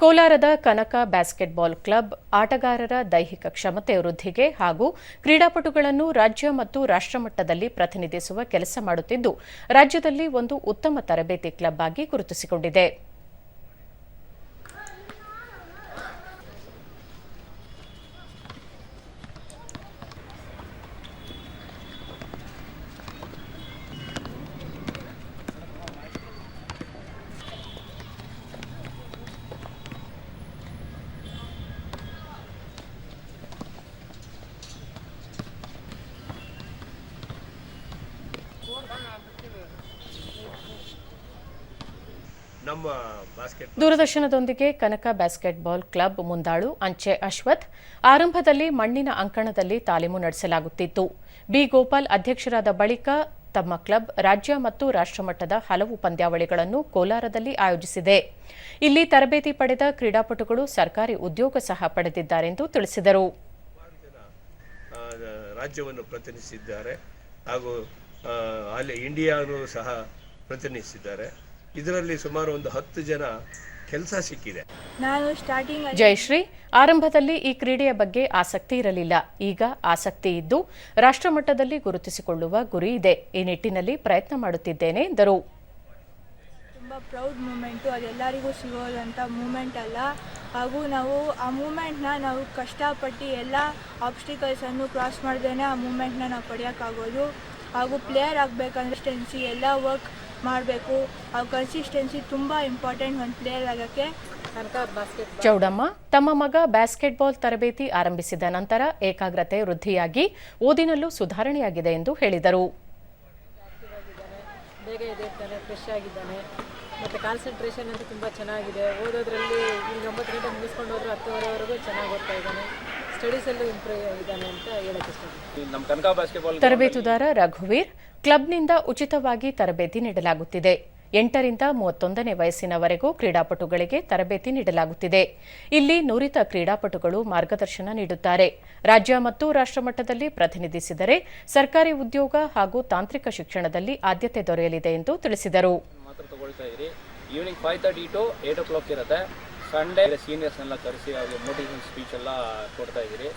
ಕೋಲಾರದ ಕನಕ basketball club ಆಟಗಾರರ ದೈಹಿಕ ಕ್ಷಮತೆ ವೃದ್ಧಿಗೆ ಹಾಗೂ ಕ್ರೀಡಾಪಟುಗಳನ್ನು ರಾಜ್ಯ ಮತ್ತು ರಾಷ್ಟ್ರಮಟ್ಟದಲ್ಲಿ ಪ್ರತಿನಿಧಿಸುವ ಕೆಲಸ ಮಾಡುತ್ತಿದ್ದು, ರಾಜ್ಯದಲ್ಲಿ ಒಂದು ಉತ್ತಮ ತರಬೇತಿ ಕ್ಲಬ್ ಆಗಿ ಗುರುತಿಸಿಕೊಂಡಿದೆ. ನಮ್ಮ ದೂರದರ್ಶನದೊಂದಿಗೆ ಕನಕ ಬ್ಯಾಸ್ಕೆಟ್ಬಾಲ್ ಕ್ಲಬ್ ಮುಂದಾಳು ಅಂಚೆ ಅಶ್ವಥ್. ಆರಂಭದಲ್ಲಿ ಮಣ್ಣಿನ ಅಂಕಣದಲ್ಲಿ ತಾಲೀಮು ನಡೆಸಲಾಗುತ್ತಿತ್ತು. ಬಿ ಗೋಪಾಲ್ ಅಧ್ಯಕ್ಷರಾದ ಬಳಿಕ ತಮ್ಮ ಕ್ಲಬ್ ರಾಜ್ಯ ಮತ್ತು ರಾಷ್ಟ್ರಮಟ್ಟದ ಹಲವು ಪಂದ್ಯಾವಳಿಗಳನ್ನು ಕೋಲಾರದಲ್ಲಿ ಆಯೋಜಿಸಿದೆ. ಇಲ್ಲಿ ತರಬೇತಿ ಪಡೆದ ಕ್ರೀಡಾಪಟುಗಳು ಸರ್ಕಾರಿ ಉದ್ಯೋಗ ಸಹ ಪಡೆದಿದ್ದಾರೆಂದು ತಿಳಿಸಿದರು. ರಾಜ್ಯವನ್ನು ಪ್ರತಿನಿಧಿಸಿದ್ದಾರೆ ಹಾಗೂ ಅಲ್ಲಿ ಇಂಡಿಯಾನು ಸಹ ಪ್ರತಿನಿಧಿಸಿದ್ದಾರೆ. ಇದರಲ್ಲಿ ಸುಮಾರು ಒಂದು ಹತ್ತು ಜನ ಕೆಲಸ ಸಿಕ್ಕಿದೆ. ನಾನು ಸ್ಟಾರ್ಟಿಂಗ್ ಜಯಶ್ರೀ ಆರಂಭದಲ್ಲಿ ಈ ಕ್ರೀಡೆಯ ಬಗ್ಗೆ ಆಸಕ್ತಿ ಇರಲಿಲ್ಲ. ಈಗ ಆಸಕ್ತಿ ಇದ್ದು ರಾಷ್ಟ್ರಮಟ್ಟದಲ್ಲಿ ಗುರುತಿಸಿಕೊಳ್ಳುವ ಗುರಿ ಇದೆ. ಈ ನಿಟ್ಟಿನಲ್ಲಿ ಪ್ರಯತ್ನ ಮಾಡುತ್ತಿದ್ದೇನೆ ಎಂದರು. ತುಂಬ ಪ್ರೌಡ್ ಮೂಮೆಂಟು ಅದೆಲ್ಲರಿಗೂ ಸಿಗೋದಂಥ ಮೂಮೆಂಟ್ ಅಲ್ಲ. ಹಾಗೂ ನಾವು ಆ ಮೂಮೆಂಟ್ನ ನಾವು ಕಷ್ಟಪಟ್ಟು ಎಲ್ಲ ಆಬ್ಸ್ಟಿಕಲ್ಸನ್ನು ಕ್ರಾಸ್ ಮಾಡ್ದೇನೆ ಆ ಮೂಮೆಂಟ್ನ ನಾವು ಪಡೆಯೋಕ್ಕಾಗೋದು ಹಾಗೂ ಪ್ಲೇಯರ್ ಆಗಬೇಕಂದ್ರೆ ಸ್ಟೆನ್ಸಿ ಎಲ್ಲ ವರ್ಕ್ ಮಾಡಬೇಕು. ಆ ಕನ್ಸಿಸ್ಟೆನ್ಸಿ ತುಂಬ ಇಂಪಾರ್ಟೆಂಟ್ ಒಂದು ಪ್ಲೇಯರ್ ಆಗೋಕ್ಕೆ. ಚೌಡಮ್ಮ ತಮ್ಮ ಮಗ ಬ್ಯಾಸ್ಕೆಟ್ಬಾಲ್ ತರಬೇತಿ ಆರಂಭಿಸಿದ ನಂತರ ಏಕಾಗ್ರತೆ ವೃದ್ಧಿಯಾಗಿ ಓದಿನಲ್ಲೂ ಸುಧಾರಣೆಯಾಗಿದೆ ಎಂದು ಹೇಳಿದರು. ಬೇಗ ಫ್ರೆಶ್ ಆಗಿದ್ದಾನೆ. ಮತ್ತು ಕಾನ್ಸಂಟ್ರೇಷನ್ ಅಂತೂ ತುಂಬ ಚೆನ್ನಾಗಿದೆ. ಓದೋದ್ರಲ್ಲಿ ಈಗ ಒಂಬತ್ತು ಗಂಟೆ ಮುಗಿಸ್ಕೊಂಡು ಹೋದ್ರೆ ಹತ್ತುವರೆವರೆಗೂ ಚೆನ್ನಾಗಿ ಓದ್ತಾ ಇದ್ದಾನೆ. ಸ್ಟಡೀಸಲ್ಲೂ ಇಂಪ್ರೂವ್ ಅಂತ ಹೇಳಕ್ಕೆ ನಮ್ಮ ಕನಕ ಬಾಸ್ಕೆಟ್ಬಾಲ್ ತರಬೇತುದಾರ ರಘುವೀರ್ ಕ್ಲಬ್ನಿಂದ ಉಚಿತವಾಗಿ ತರಬೇತಿ ನೀಡಲಾಗುತ್ತಿದೆ. ಎಂಟರಿಂದ ಮೂವತ್ತೊಂದನೇ ವಯಸ್ಸಿನವರೆಗೂ ಕ್ರೀಡಾಪಟುಗಳಿಗೆ ತರಬೇತಿ ನೀಡಲಾಗುತ್ತಿದೆ. ಇಲ್ಲಿ ನುರಿತ ಕ್ರೀಡಾಪಟುಗಳು ಮಾರ್ಗದರ್ಶನ ನೀಡುತ್ತಾರೆ. ರಾಜ್ಯ ಮತ್ತು ರಾಷ್ಟ್ರಮಟ್ಟದಲ್ಲಿ ಪ್ರತಿನಿಧಿಸಿದರೆ ಸರ್ಕಾರಿ ಉದ್ಯೋಗ ಹಾಗೂ ತಾಂತ್ರಿಕ ಶಿಕ್ಷಣದಲ್ಲಿ ಆದ್ಯತೆ ದೊರೆಯಲಿದೆ ಎಂದು ತಿಳಿಸಿದರು. ಮಾತ್ರ ಸೀನಿಯರ್ಸ್ ಸಂಡೇ ಸೀನಿಯರ್ಸ್ನೆಲ್ಲ ಕರೆಸಿ ಅವ್ರಿಗೆ ಮೋಟಿವೇಶನ್ ಸ್ಪೀಚ್ ಎಲ್ಲ ಕೊಡ್ತಾ ಇದ್ದೀರಿ.